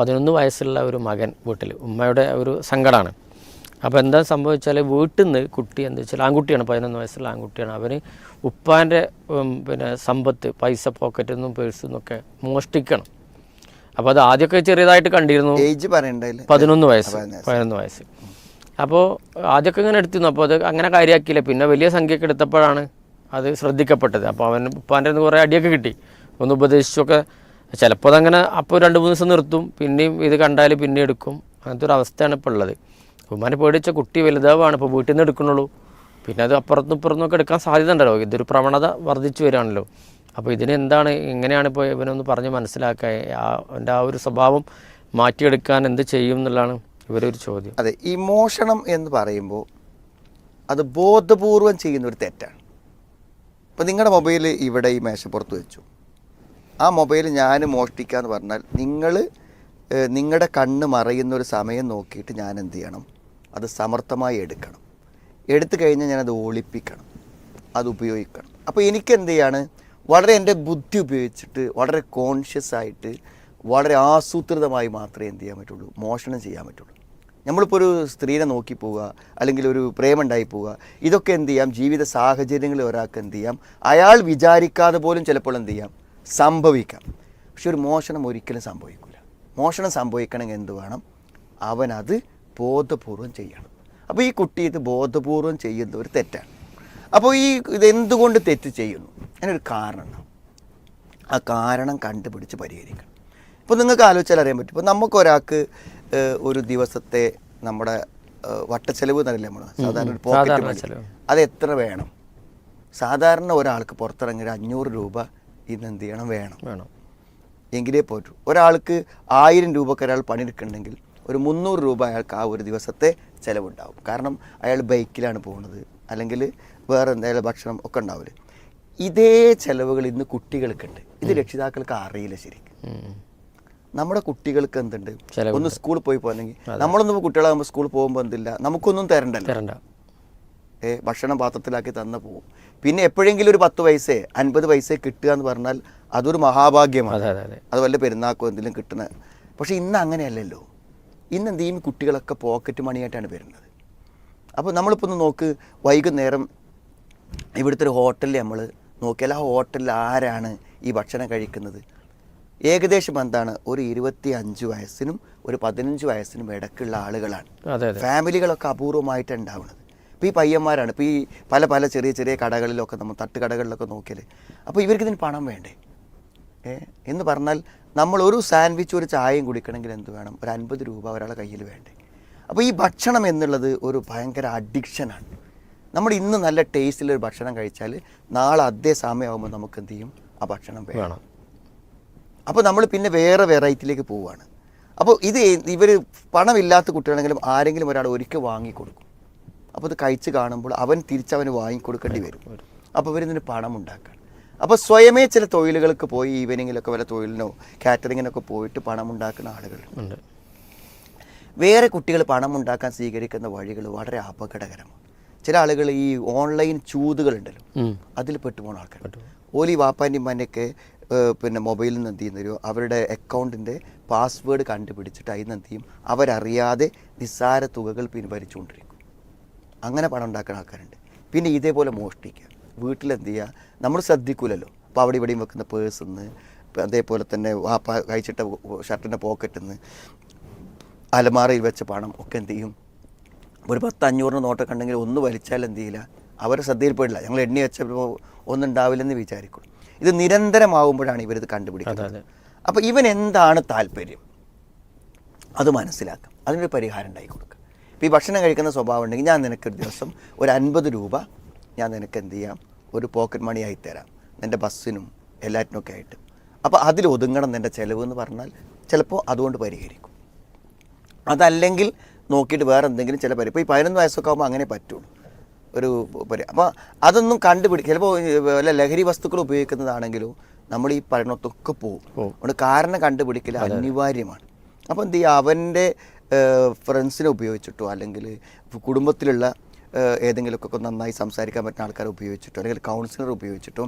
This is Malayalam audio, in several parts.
പതിനൊന്ന് വയസ്സുള്ള ഒരു മകൻ വീട്ടിൽ ഉമ്മയുടെ ഒരു സങ്കടമാണ് അപ്പോൾ എന്താ സംഭവിച്ചാൽ വീട്ടിൽ നിന്ന് കുട്ടി എന്താ വെച്ചാൽ ആൺകുട്ടിയാണ് പതിനൊന്ന് വയസ്സുള്ള ആൺകുട്ടിയാണ്. അവന് ഉപ്പാന്റെ പിന്നെ സമ്പത്ത് പൈസ പോക്കറ്റിൽ നിന്നും പേഴ്സിൽ നിന്നൊക്കെ മോഷ്ടിക്കണം. അപ്പോൾ അത് ആദ്യമൊക്കെ ചെറിയതായിട്ട് കണ്ടിരുന്നു. ഏജ് പതിനൊന്ന് വയസ്സ് പതിനൊന്ന് വയസ്സ്. അപ്പോൾ ആദ്യമൊക്കെ ഇങ്ങനെ എടുത്തിരുന്നു. അപ്പോൾ അത് അങ്ങനെ കാര്യമാക്കിയില്ല പിന്നെ വലിയ സംഖ്യയൊക്കെ എടുത്തപ്പോഴാണ് അത് ശ്രദ്ധിക്കപ്പെട്ടത്. അപ്പോൾ അവൻ ഉപ്പാന്റെ കുറേ അടിയൊക്കെ കിട്ടി. ഒന്ന് ഉപദേശിച്ചൊക്കെ ചിലപ്പോൾ അതങ്ങനെ അപ്പോൾ രണ്ട് മൂന്ന് ദിവസം നിർത്തും. പിന്നെയും ഇത് കണ്ടാൽ പിന്നെ എടുക്കും. അങ്ങനത്തെ ഒരു അവസ്ഥയാണ് ഇപ്പോൾ ഉള്ളത്. ഉമ്മാനെ പേടിച്ച കുട്ടി വലുതാവാണ്. ഇപ്പോൾ വീട്ടിൽ നിന്ന് എടുക്കണുള്ളൂ. പിന്നെ അത് അപ്പുറത്തും ഇപ്പുറത്തും ഒക്കെ എടുക്കാൻ സാധ്യത ഉണ്ടല്ലോ. ഇതൊരു പ്രവണത വർദ്ധിച്ചു വരികയാണല്ലോ. അപ്പോൾ ഇതിനെന്താണ് എങ്ങനെയാണ് ഇപ്പോൾ ഇവനൊന്ന് പറഞ്ഞ് മനസ്സിലാക്കുക അവന്റെ ആ ഒരു സ്വഭാവം മാറ്റിയെടുക്കാൻ എന്ത് ചെയ്യും എന്നുള്ളതാണ് ഇവരൊരു ചോദ്യം. അതെ ഇമോഷണം മോഷണം എന്ന് പറയുമ്പോൾ അത് ബോധപൂർവം ചെയ്യുന്ന ഒരു തെറ്റാണ്. അപ്പോൾ നിങ്ങളുടെ മൊബൈൽ ഇവിടെ ഈ മേശപ്പുറത്ത് വെച്ചു. ആ മൊബൈൽ ഞാൻ മോഷ്ടിക്കുക എന്ന് പറഞ്ഞാൽ നിങ്ങൾ നിങ്ങളുടെ കണ്ണ് മറയുന്ന ഒരു സമയം നോക്കിയിട്ട് ഞാൻ എന്ത് ചെയ്യണം? അത് സമർത്ഥമായി എടുക്കണം. എടുത്തു കഴിഞ്ഞാൽ ഞാനത് ഒളിപ്പിക്കണം. അത് ഉപയോഗിക്കണം. അപ്പോൾ എനിക്ക് എന്ത് ചെയ്യാണ്? വളരെ എന്റെ ബുദ്ധി ഉപയോഗിച്ചിട്ട് വളരെ കോൺഷ്യസ് ആയിട്ട് വളരെ ആസൂത്രിതമായി മാത്രമേ എന്ത് ചെയ്യാൻ പറ്റുള്ളൂ? മോഷണം ചെയ്യാൻ പറ്റുള്ളൂ. നമ്മളിപ്പോൾ ഒരു സ്ത്രീനെ നോക്കി പോവുക അല്ലെങ്കിൽ ഒരു പ്രേമുണ്ടായി പോവുക ഇതൊക്കെ എന്ത് ചെയ്യാം? ജീവിത സാഹചര്യങ്ങളിൽ ഒരാൾക്ക് എന്ത് ചെയ്യാം? അയാൾ വിചാരിക്കാതെ പോലും ചിലപ്പോൾ എന്ത് ചെയ്യാം? സംഭവിക്കാം. പക്ഷെ ഒരു മോഷണം ഒരിക്കലും സംഭവിക്കില്ല മോഷണം സംഭവിക്കണമെങ്കിൽ എന്ത് വേണം? അവനത് ബോധപൂർവം ചെയ്യണം. അപ്പോൾ ഈ കുട്ടി ഇത് ബോധപൂർവം ചെയ്യുന്ന ഒരു തെറ്റാണ്. അപ്പോൾ ഈ ഇതെന്തുകൊണ്ട് തെറ്റ് ചെയ്യുന്നു? അതിനൊരു കാരണം ആ കാരണം കണ്ടുപിടിച്ച് പരിഹരിക്കണം. ഇപ്പോൾ നിങ്ങൾക്ക് ആലോചിച്ചാൽ അറിയാൻ പറ്റും. ഇപ്പോൾ നമുക്കൊരാൾക്ക് ഒരു ദിവസത്തെ നമ്മുടെ വട്ടച്ചെലവ് എന്നറിയില്ല നമ്മൾ സാധാരണ ഒരു പോക്കറ്റ് അത് എത്ര വേണം? സാധാരണ ഒരാൾക്ക് പുറത്തിറങ്ങി ഒരു അഞ്ഞൂറ് രൂപ ഇന്ന് എന്ത് ചെയ്യണം? വേണം. വേണം. എങ്കിലേ പോറ്റു. ഒരാൾക്ക് ആയിരം രൂപക്ക് ഒരാൾ പണിയെടുക്കുന്നുണ്ടെങ്കിൽ ഒരു മുന്നൂറ് രൂപ അയാൾക്ക് ആ ഒരു ദിവസത്തെ ചിലവുണ്ടാവും. കാരണം അയാൾ ബൈക്കിലാണ് പോകുന്നത്. അല്ലെങ്കിൽ വേറെ എന്തെങ്കിലും ഭക്ഷണം ഒക്കെ ഉണ്ടാവില്ല ഇതേ ചിലവുകൾ ഇന്ന് കുട്ടികൾക്കുണ്ട് ഇത് രക്ഷിതാക്കൾക്ക് അറിയില്ല ശരിക്കും. നമ്മുടെ കുട്ടികൾക്ക് എന്തുണ്ട്? ഒന്ന് സ്കൂളിൽ പോയി പോകണമെങ്കിൽ നമ്മളൊന്നും കുട്ടികളാകുമ്പോൾ സ്കൂളിൽ പോകുമ്പോൾ എന്തില്ല? നമുക്കൊന്നും തരണ്ടല്ലോ. ഭക്ഷണം പാത്രത്തിലാക്കി തന്നു പോകും പിന്നെ എപ്പോഴെങ്കിലും ഒരു പത്ത് പൈസ അൻപത് പൈസ കിട്ടുക എന്ന് പറഞ്ഞാൽ അതൊരു മഹാഭാഗ്യമാണ്. അതെ വല്ല പെരുന്നാക്കോ എന്തെങ്കിലും കിട്ടണ പക്ഷേ ഇന്ന് അങ്ങനെയല്ലല്ലോ. ഇന്ന് എന്ത് ചെയ്യും? കുട്ടികളൊക്കെ പോക്കറ്റ് മണിയായിട്ടാണ് വരുന്നത്. അപ്പോൾ നമ്മളിപ്പോൾ ഒന്ന് നോക്ക് വൈകുന്നേരം ഇവിടുത്തെ ഒരു ഹോട്ടലിൽ നമ്മൾ നോക്കിയാൽ ആ ഹോട്ടലിൽ ആരാണ് ഈ ഭക്ഷണം കഴിക്കുന്നത്? ഏകദേശം എന്താണ്? ഒരു ഇരുപത്തി അഞ്ച് വയസ്സിനും ഒരു പതിനഞ്ച് വയസ്സിനും ഇടയ്ക്കുള്ള ആളുകളാണ്. ഫാമിലികളൊക്കെ അപൂർവമായിട്ട് ഉണ്ടാവുന്നത്. ഇപ്പോൾ ഈ പയ്യന്മാരാണ്. ഇപ്പോൾ ഈ പല പല ചെറിയ ചെറിയ കടകളിലൊക്കെ നമ്മൾ തട്ടുകടകളിലൊക്കെ നോക്കിയാൽ അപ്പോൾ ഇവർക്ക് ഇതിന് പണം വേണ്ടേ? എന്ന് പറഞ്ഞാൽ നമ്മൾ ഒരു സാൻഡ്വിച്ച് ഒരു ചായയും കുടിക്കണമെങ്കിൽ എന്ത് വേണം? ഒരു അൻപത് രൂപ ഒരാളെ കയ്യിൽ വേണ്ടേ? അപ്പോൾ ഈ ഭക്ഷണം എന്നുള്ളത് ഒരു ഭയങ്കര അഡിക്ഷനാണ്. നമ്മൾ ഇന്ന് നല്ല ടേസ്റ്റിലൊരു ഭക്ഷണം കഴിച്ചാൽ നാളെ അതേ സമയമാകുമ്പോൾ നമുക്ക് എന്ത് ചെയ്യും? ആ ഭക്ഷണം വേണം. വേണം. അപ്പോൾ നമ്മൾ പിന്നെ വേറെ വെറൈറ്റിയിലേക്ക് പോവുകയാണ് അപ്പോൾ ഇത് ഇവർ പണമില്ലാത്ത കുട്ടികളാണെങ്കിലും ആരെങ്കിലും ഒരാൾ ഒരിക്കൽ വാങ്ങിക്കൊടുക്കും. അപ്പോൾ അത് കഴിച്ച് കാണുമ്പോൾ അവൻ തിരിച്ചവന് വാങ്ങിക്കൊടുക്കേണ്ടി വരും അപ്പോൾ ഇവരിതിന് പണം ഉണ്ടാക്കാൻ. അപ്പോൾ സ്വയമേ ചില തൊഴിലുകൾക്ക് പോയി ഈവനിങ്ങിലൊക്കെ വല്ല തൊഴിലിനോ കാറ്ററിങ്ങിനൊക്കെ പോയിട്ട് പണം ഉണ്ടാക്കുന്ന ആളുകളുണ്ട് വേറെ കുട്ടികൾ പണം ഉണ്ടാക്കാൻ സ്വീകരിക്കുന്ന വഴികൾ വളരെ അപകടകരമാണ്. ചില ആളുകൾ ഈ ഓൺലൈൻ ചൂതുകളുണ്ടല്ലോ. അതിൽ പെട്ടുപോണ ആൾക്കാർ. ഓലി വാപ്പാന്റെയും മന്നൊക്കെ പിന്നെ മൊബൈലിൽ നിന്ന് എന്ത് ചെയ്യുന്നൊരു അവരുടെ അക്കൗണ്ടിന്റെ പാസ്വേഡ് കണ്ടുപിടിച്ചിട്ട് അതിൽ നിന്ന് എന്ത് ചെയ്യും? അവരറിയാതെ നിസ്സാര തുകകൾ പിൻവലിച്ചുകൊണ്ടിരിക്കും. അങ്ങനെ പണം ഉണ്ടാക്കുന്ന ആൾക്കാരുണ്ട്. പിന്നെ ഇതേപോലെ മോഷ്ടിക്കുക. വീട്ടിലെന്ത് ചെയ്യുക നമ്മൾ ശ്രദ്ധിക്കൂലല്ലോ. അപ്പോൾ അവിടെ ഇവിടെയും വെക്കുന്ന പേഴ്സിൽ നിന്ന് അതേപോലെ തന്നെ വാപ്പ കഴിച്ചിട്ട ഷർട്ടിന്റെ പോക്കറ്റിൽ നിന്ന് അലമാറയിൽ വെച്ച പണം ഒക്കെ എന്ത് ചെയ്യും? ഒരു പത്ത് അഞ്ഞൂറിന് നോട്ടൊക്കെ ഉണ്ടെങ്കിൽ ഒന്ന് വലിച്ചാൽ എന്ത് ചെയ്യില്ല? അവരെ ശ്രദ്ധയിൽപ്പെടില്ല ഞങ്ങൾ എണ്ണി വെച്ചപ്പോൾ ഒന്നും ഉണ്ടാവില്ലെന്ന് വിചാരിക്കും ഇത് നിരന്തരമാവുമ്പോഴാണ് ഇവരിത് കണ്ടുപിടിക്കുന്നത്. അപ്പോൾ ഇവൻ എന്താണ് താല്പര്യം? അത് മനസ്സിലാക്കാം. അതിനൊരു പരിഹാരം ഉണ്ടാക്കി കൊടുക്കുക ഇപ്പോൾ ഈ ഭക്ഷണം കഴിക്കുന്ന സ്വഭാവം ഉണ്ടെങ്കിൽ ഞാൻ നിനക്ക് ഒരു ദിവസം ഒരു അൻപത് രൂപ ഞാൻ നിനക്ക് എന്ത് ചെയ്യാം? ഒരു പോക്കറ്റ് മണി ആയി തരാം. നിന്റെ ബസ്സിനും എല്ലാറ്റിനൊക്കെ ആയിട്ട്. അപ്പോൾ അതിൽ ഒതുങ്ങണം നിന്റെ ചിലവ് എന്ന് പറഞ്ഞാൽ ചിലപ്പോൾ അതുകൊണ്ട് പരിഹരിക്കും. അതല്ലെങ്കിൽ നോക്കിയിട്ട് വേറെ എന്തെങ്കിലും ചില പരി ഇപ്പോൾ ഈ പതിനൊന്ന് വയസ്സൊക്കെ ആകുമ്പോൾ അങ്ങനെ പറ്റുള്ളൂ. ഒരു പരി അപ്പോൾ അതൊന്നും കണ്ടുപിടി ചിലപ്പോൾ വല്ല ലഹരി വസ്തുക്കൾ ഉപയോഗിക്കുന്നതാണെങ്കിലും നമ്മൾ ഈ പഠനത്തൊക്കെ പോകും. അതുകൊണ്ട് കാരണം കണ്ടുപിടിക്കൽ അനിവാര്യമാണ്. അപ്പോൾ എന്ത് ചെയ്യുക അവന്റെ ഫ്രണ്ട്സിനെ ഉപയോഗിച്ചിട്ടോ അല്ലെങ്കിൽ കുടുംബത്തിലുള്ള ഏതെങ്കിലുമൊക്കെ നന്നായി സംസാരിക്കാൻ പറ്റുന്ന ആൾക്കാരെ ഉപയോഗിച്ചിട്ടോ അല്ലെങ്കിൽ കൗൺസിലർ ഉപയോഗിച്ചിട്ടോ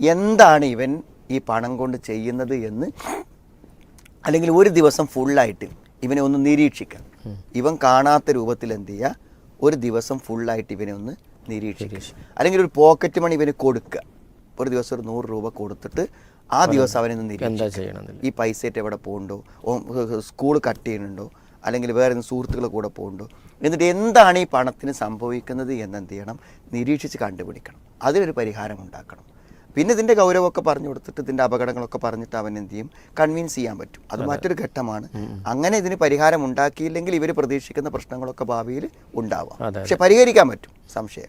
എന്താണ് ഇവൻ ഈ പണം കൊണ്ട് ചെയ്യുന്നത് എന്ന് അല്ലെങ്കിൽ ഒരു ദിവസം ഫുള്ളായിട്ട് ഇവനെ ഒന്ന് നിരീക്ഷിക്കാം. ഇവൻ കാണാത്ത രൂപത്തിൽ എന്ത് ചെയ്യുക ഒരു ദിവസം ഫുള്ളായിട്ട് ഇവനെ ഒന്ന് നിരീക്ഷിക്കുക അല്ലെങ്കിൽ ഒരു പോക്കറ്റ് മണി ഇവന് കൊടുക്കുക. ഒരു ദിവസം ഒരു നൂറ് രൂപ കൊടുത്തിട്ട് ആ ദിവസം അവനെ നിരീക്ഷിക്കുക ഈ പൈസ എവിടെ പോകുന്നുണ്ടോ സ്കൂൾ കട്ട് ചെയ്യുന്നുണ്ടോ? അല്ലെങ്കിൽ വേറെ സുഹൃത്തുക്കളുടെ സുഹൃത്തുക്കളെ കൂടെ പോകുന്നുണ്ടോ? എന്നിട്ട് എന്താണ് ഈ പണത്തിന് സംഭവിക്കുന്നത് എന്നെന്ത് ചെയ്യണം? നിരീക്ഷിച്ച് കണ്ടുപിടിക്കണം. അതിനൊരു പരിഹാരം ഉണ്ടാക്കണം. പിന്നെ ഇതിന്റെ ഗൗരവമൊക്കെ പറഞ്ഞു കൊടുത്തിട്ട് ഇതിന്റെ അപകടങ്ങളൊക്കെ പറഞ്ഞിട്ട് അവൻ എന്ത് ചെയ്യും? കൺവിൻസ് ചെയ്യാൻ പറ്റും. അത് മറ്റൊരു ഘട്ടമാണ്. അങ്ങനെ ഇതിന് പരിഹാരം ഉണ്ടാക്കിയില്ലെങ്കിൽ ഇവർ പ്രതീക്ഷിക്കുന്ന പ്രശ്നങ്ങളൊക്കെ ഭാവിയിൽ ഉണ്ടാവാം. പക്ഷെ പരിഹരിക്കാൻ പറ്റും. സംശയം.